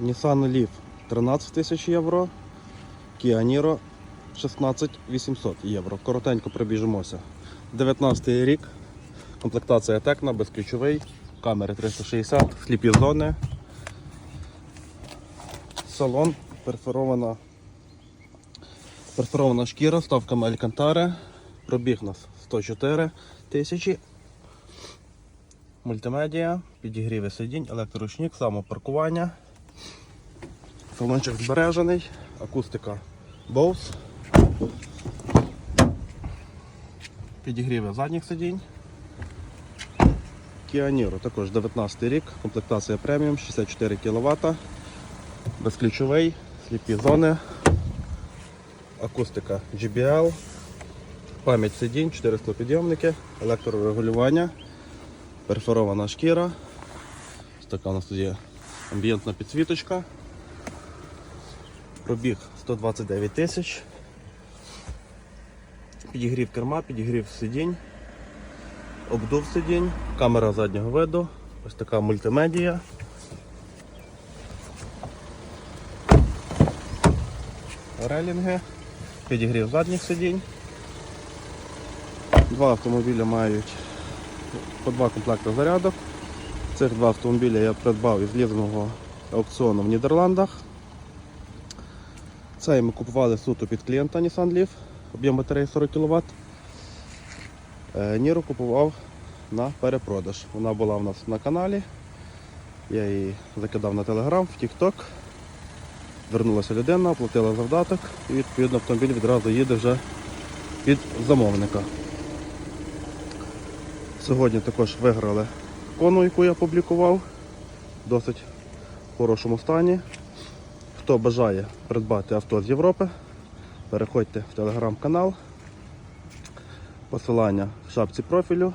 Nissan Leaf 13 тисяч євро. Kia Niro 16 800 євро. Коротенько пробіжимося. 19 рік. Комплектація Текна, безключовий, камери 360, сліпі зони. Салон, перфорована, перфорована шкіра, ставками Алькантари. Пробіг нас 104 тисячі. Мультимедіа, підігріви сидінь, електроручник, самопаркування. Салончик збережений, акустика Bose. Підігріви задніх сидінь. Kia Niro, також 19 рік, комплектація преміум, 64 кВт, безключовий, сліпі зони, акустика GBL, пам'ять сидінь, 400 підйомники, електрорегулювання, перфорована шкіра. Така у нас тут є амбієнтна підсвіточка. Пробіг 129 тисяч. Підігрів керма, підігрів сидінь, обдув сидінь, камера заднього виду, ось така мультимедія. Релінги, підігрів задніх сидінь. Два автомобілі мають по два комплекти зарядок. Цих два автомобілі я придбав із лізингового аукціону в Нідерландах. Цей ми купували суто під клієнта Nissan Leaf, об'єм батареї 40 кВт. Ніру купував на перепродаж. Вона була в нас на каналі. Я її закидав на Telegram, в TikTok. Звернулася людина, оплатила завдаток і відповідно автомобіль відразу їде вже під замовника. Сьогодні також виграли кону, яку я публікував. В досить хорошому стані. Хто бажає придбати авто з Європи, переходьте в телеграм-канал. Посилання в шапці профілю.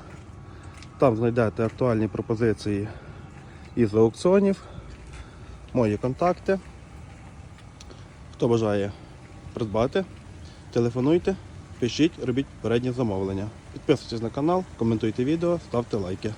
Там знайдете актуальні пропозиції із аукціонів, мої контакти. Хто бажає придбати, телефонуйте, пишіть, робіть передні замовлення. Підписуйтесь на канал, коментуйте відео, ставте лайки.